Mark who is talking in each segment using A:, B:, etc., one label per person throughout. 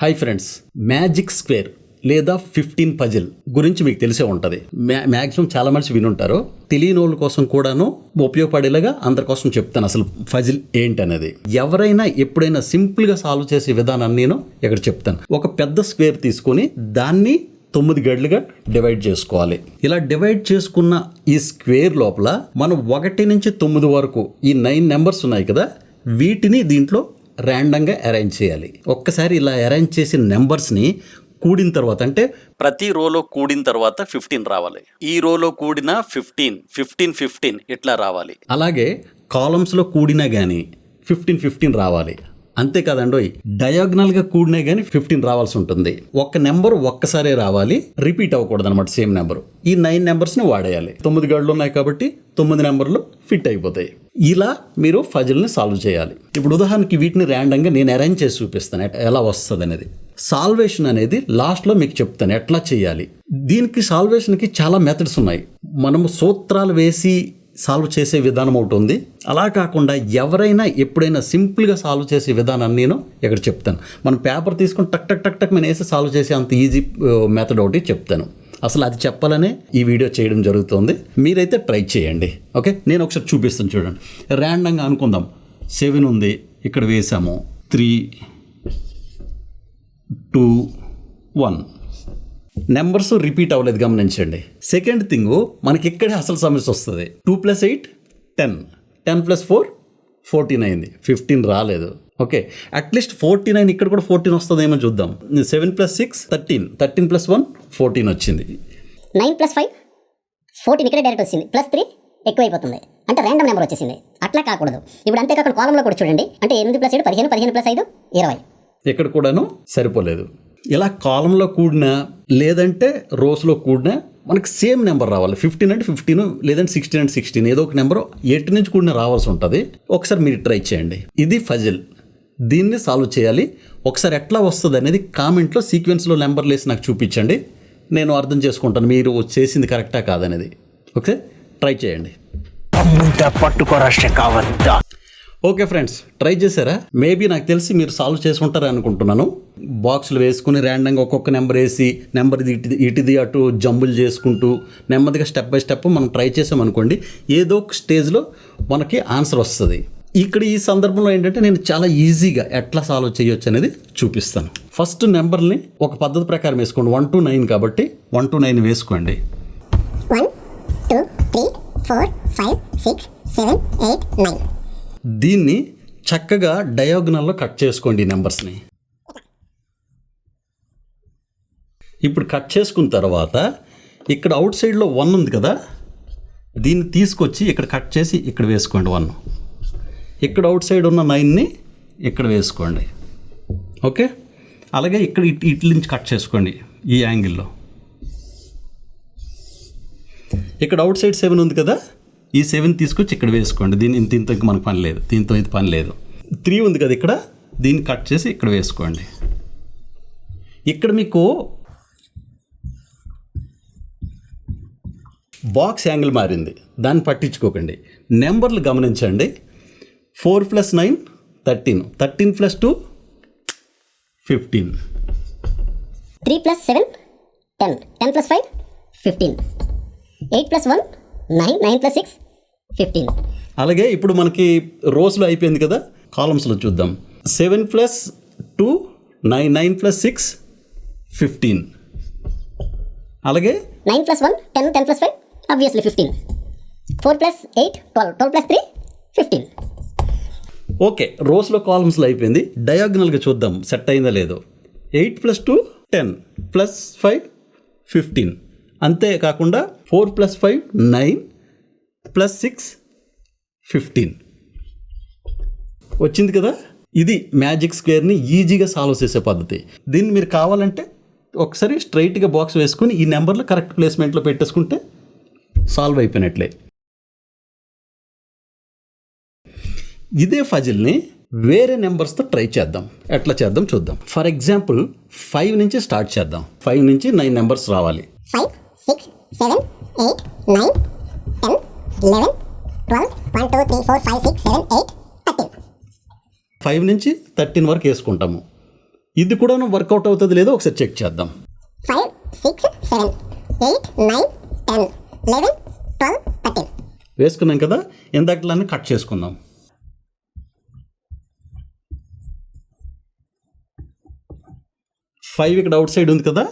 A: Hi friends magic square లేదా fifteen puzzle గురించి మీకు తెలిసే ఉంటుంది. మ్యాక్సిమం చాలా మంది వినుంటారు. తెలియని వాళ్ళ కోసం కూడాను ఉపయోగపడేలాగా అందరి కోసం చెప్తాను అసలు ఫజిల్ ఏంటనేది. ఎవరైనా ఎప్పుడైనా సింపుల్గా సాల్వ్ చేసే విధానాన్ని నేను ఇక్కడ చెప్తాను. ఒక పెద్ద స్క్వేర్ తీసుకొని దాన్ని తొమ్మిది గడ్లుగా డివైడ్ చేసుకోవాలి. ఇలా డివైడ్ చేసుకున్న ఈ స్క్వేర్ లోపల మనం ఒకటి నుంచి తొమ్మిది వరకు ఈ నైన్ నెంబర్స్ ఉన్నాయి కదా వీటిని దీంట్లో ర్యాండంగా అరేంజ్ చేయాలి. ఒక్కసారి ఇలా అరేంజ్ చేసిన నెంబర్స్ని కూడిన తర్వాత అంటే ప్రతి రోలో కూడిన తర్వాత ఫిఫ్టీన్ రావాలి. ఈ రోలో కూడిన ఫిఫ్టీన్ ఫిఫ్టీన్ ఫిఫ్టీన్ ఇట్లా రావాలి. అలాగే కాలమ్స్లో కూడినా కానీ ఫిఫ్టీన్ ఫిఫ్టీన్ రావాలి. అంతేకాదండోయ్ డయాగ్నల్గా కూడినే కానీ ఫిఫ్టీన్ రావాల్సి ఉంటుంది. ఒక్క నెంబర్ ఒక్కసారే రావాలి రిపీట్ అవ్వకూడదు అనమాట సేమ్ నెంబర్. ఈ నైన్ నెంబర్స్ని వాడేయాలి. తొమ్మిది గడులు ఉన్నాయి కాబట్టి తొమ్మిది నెంబర్లు ఫిట్ అయిపోతాయి. ఇలా మీరు ఫజిల్ని సాల్వ్ చేయాలి. ఇప్పుడు ఉదాహరణకి వీటిని ర్యాండంగా నేను అరేంజ్ చేసి చూపిస్తాను ఎలా వస్తుంది అనేది సాల్వేషన్ అనేది లాస్ట్లో మీకు చెప్తాను ఎట్లా చేయాలి. దీనికి సాల్వేషన్కి చాలా మెథడ్స్ ఉన్నాయి. మనము సూత్రాలు వేసి సాల్వ్ చేసే విధానం ఒకటి ఉంది. అలా కాకుండా ఎవరైనా ఎప్పుడైనా సింపుల్గా సాల్వ్ చేసే విధానాన్ని నేను ఇక్కడ చెప్తాను. మనం పేపర్ తీసుకొని టక్ టక్ టక్ టక్ నేను వేసి సాల్వ్ చేసే అంత ఈజీ మెథడ్ ఒకటి చెప్తాను. అసలు అది చెప్పాలనే ఈ వీడియో చేయడం జరుగుతుంది. మీరైతే ట్రై చేయండి. ఓకే? నేను ఒకసారి చూపిస్తాను చూడండి. ర్యాండంగా అనుకుందాం. సెవెన్ ఉంది. ఇక్కడ వేసాము. Three two one. Numbers repeat అవ్వలేదు గమనించండి. సెకండ్ థింగ్ మనకి ఇక్కడే అసలు సమస్య వస్తుంది. Two plus eight ten ten plus four fourteen అయింది. ఫిఫ్టీన్ రాలేదు. Okay at least forty nine ఇక్కడ కూడా ఫోర్టీన్ వస్తుందేమో చూద్దాం. Seven plus six thirteen thirteen plus one fourteen వచ్చింది.
B: నైన్ ప్లస్ ఫైవ్ ఫోర్టీన్ ఇక్కడే డైరెక్ట్ వచ్చింది. ప్లస్ త్రీ ఎక్కువైపోతుంది. అంటే ర్యాండమ్ నెంబర్ వచ్చేసింది. అట్లా కాకూడదు. ఇప్పుడు అంతేకాకుండా కాలంలో కూడా చూడండి. అంటే ఎనిమిది ప్లస్ ఏడు పదిహేను పదిహేను ప్లస్ ఐదు ఇరవై.
A: ఇక్కడ కూడాను సరిపోలేదు. ఇలా కాలంలో కూడిన లేదంటే రోస్లో కూడిన మనకి సేమ్ నెంబర్ రావాలి. ఫిఫ్టీన్ అంటే ఫిఫ్టీన్ లేదంటే సిక్స్టీన్ అండ్ సిక్స్టీన్ ఏదో ఒక నెంబర్ ఎటు నుంచి కూడిన రావాల్సి ఉంటుంది. ఒకసారి మీరు ట్రై చేయండి. ఇది ఫజిల్. దీన్ని సాల్వ్ చేయాలి. ఒకసారి ఎట్లా వస్తుంది అనేది కామెంట్లో సీక్వెన్స్లో నెంబర్లు వేసి నాకు చూపించండి. నేను అర్థం చేసుకుంటాను మీరు చేసింది కరెక్టా కాదనేది. ఓకే? ట్రై చేయండి.
C: పట్టుకోరా
A: ఓకే ఫ్రెండ్స్ ట్రై చేశారా? మేబీ నాకు తెలిసి మీరు సాల్వ్ చేసుకుంటారని అనుకుంటున్నాను. బాక్సులు వేసుకుని ర్యాండంగా ఒక్కొక్క నెంబర్ వేసి నెంబర్ ఇటు ఇటుది అటు జంబులు చేసుకుంటూ నెమ్మదిగా స్టెప్ బై స్టెప్ మనం ట్రై చేసామనుకోండి ఏదో ఒక స్టేజ్లో మనకి ఆన్సర్ వస్తుంది. ఇక్కడ ఈ సందర్భంలో ఏంటంటే నేను చాలా ఈజీగా ఎట్లా సాల్వ్ చేయొచ్చు అనేది చూపిస్తాను. ఫస్ట్ నెంబర్ని ఒక పద్ధతి ప్రకారం వేసుకోండి. వన్ టు నైన్ కాబట్టి వన్ టు నైన్ వేసుకోండి.
B: One two three four five six seven eight nine
A: దీన్ని చక్కగా డయాగ్నల్లో కట్ చేసుకోండి ఈ నెంబర్స్ని. ఇప్పుడు కట్ చేసుకున్న తర్వాత ఇక్కడ అవుట్ సైడ్లో వన్ ఉంది కదా దీన్ని తీసుకొచ్చి ఇక్కడ కట్ చేసి ఇక్కడ వేసుకోండి వన్. ఇక్కడ అవుట్ సైడ్ ఉన్న నైన్ని ఇక్కడ వేసుకోండి. ఓకే? అలాగే ఇక్కడ ఇట్ ఇట్ల నుంచి కట్ చేసుకోండి ఈ యాంగిల్లో. ఇక్కడ అవుట్ సైడ్ సెవెన్ ఉంది కదా ఈ సెవెన్ తీసుకొచ్చి ఇక్కడ వేసుకోండి. దీని ఇంత ఇంత మనకు పని లేదు. దీంతో ఇది పని లేదు. త్రీ ఉంది కదా ఇక్కడ. దీన్ని కట్ చేసి ఇక్కడ వేసుకోండి. ఇక్కడ మీకు బాక్స్ యాంగిల్ మారింది. దాన్ని పట్టించుకోకండి. నెంబర్లు గమనించండి. Four plus nine thirteen thirteen plus two fifteen
B: three plus seven ten ten plus five fifteen eight plus one nine nine plus six fifteen.
A: అలాగే ఇప్పుడు మనకి రోస్లో అయిపోయింది కదా కాలమ్స్లో చూద్దాం. Seven plus two nine nine plus six fifteen. అలాగే?
B: Nine plus one ten ten plus five obviously fifteen. Four plus eight twelve twelve plus three fifteen.
A: Okay రోస్లో కాలమ్స్లో అయిపోయింది. డయాగ్నల్గా చూద్దాం సెట్ అయిందా లేదో. Eight plus two ten plus five fifteen. అంతేకాకుండా four plus five nine plus six fifteen. వచ్చింది కదా? ఇది మ్యాజిక్ స్క్వేర్ని ఈజీగా సాల్వ్ చేసే పద్ధతి. దీన్ని మీరు కావాలంటే ఒకసారి స్ట్రైట్గా బాక్స్ వేసుకుని ఈ నెంబర్లు కరెక్ట్ ప్లేస్మెంట్లో పెట్టేసుకుంటే సాల్వ్ అయిపోయినట్లే. ఇదే ఫజిల్ని వేరే నెంబర్స్తో ట్రై చేద్దాం. ఎట్లా చేద్దాం చూద్దాం. ఫర్ ఎగ్జాంపుల్ ఫైవ్ నుంచి స్టార్ట్ చేద్దాం. ఫైవ్ నుంచి నైన్ నెంబర్స్ రావాలి.
B: Five six seven eight nine eleven twelve one two three four five six seven eight thirteen
A: five నుంచి థర్టీన్ వరకు వేసుకుంటాము. ఇది కూడా వర్కౌట్ అవుతుంది లేదో ఒకసారి చెక్ చేద్దాం.
B: Five six seven eight nine ten eleven twelve thirteen
A: వేసుకున్నాం కదా ఇందాకలానే కట్ చేసుకుందాం. ఫైవ్ ఇక్కడ అవుట్ సైడ్ ఉంది కదా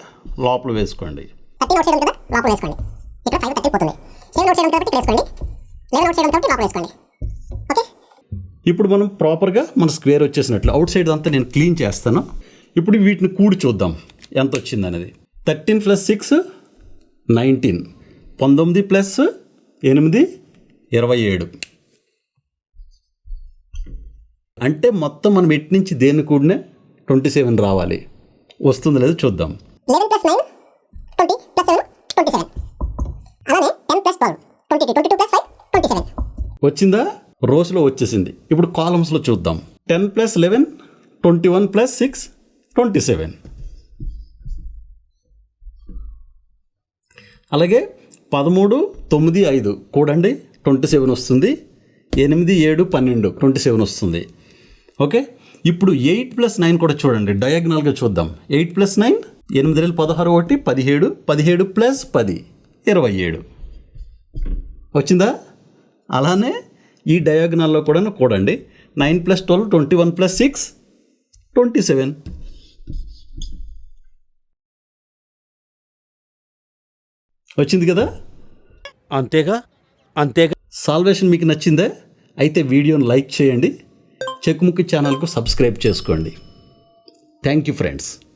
A: లోపల వేసుకోండి.
B: థర్టీన్ అవుట్ సైడ్ ఉంది కదా లోపల వేసుకోండి. ఇక్కడ ఫైవ్ థర్టీ పోతుంది అవుట్ కాబట్టి వేసుకోండి. అవుట్ కాబట్టి లోపల వేసుకోండి. ఓకే?
A: ఇప్పుడు మనం ప్రాపర్గా మన స్క్వేర్ వచ్చేసినట్లు. అవుట్ సైడ్ అంతా నేను క్లీన్ చేస్తాను. ఇప్పుడు వీటిని కూడి చూద్దాం. ఎంత వచ్చింది అనేది? థర్టీన్ ప్లస్ సిక్స్ నైన్టీన్ పంతొమ్మిది ప్లస్ ఎనిమిది ఇరవై ఏడు. అంటే మొత్తం మనం ఎట్నుంచి దేని దేన్ని ట్వంటీ సెవెన్ రావాలి. వస్తుంది లేదు చూద్దాం
B: eleven plus nine twenty plus seven twenty seven అలానే ten plus twelve twenty twenty two plus five twenty seven
A: వచ్చిందా? రోస్లో వచ్చేసింది. ఇప్పుడు కాలమ్స్లో చూద్దాం. Ten plus eleven twenty one plus six twenty seven అలాగే పదమూడు తొమ్మిది ఐదు. కూడండి ట్వంటీ సెవెన్ వస్తుంది. ఎనిమిది ఏడు పన్నెండు. ట్వంటీ సెవెన్ వస్తుంది. ఓకే? ఇప్పుడు ఎయిట్ ప్లస్ నైన్ కూడా చూడండి. డయాగ్నల్గా చూద్దాం. ఎయిట్ ప్లస్ నైన్ ఎనిమిది వేల పదహారు ఒకటి పదిహేడు. పదిహేడు ప్లస్ పది ఇరవై ఏడు. వచ్చిందా? అలానే ఈ డయాగ్నల్లో కూడా కూడండి. Nine plus twelve twenty one plus six twenty seven. వచ్చింది కదా?
C: అంతేగా? అంతేగా?
A: సాల్వేషన్ మీకు నచ్చిందా? అయితే వీడియోని లైక్ చేయండి. చెక్ముక్కి ఛానల్కు సబ్స్క్రైబ్ చేసుకోండి. Thank you friends.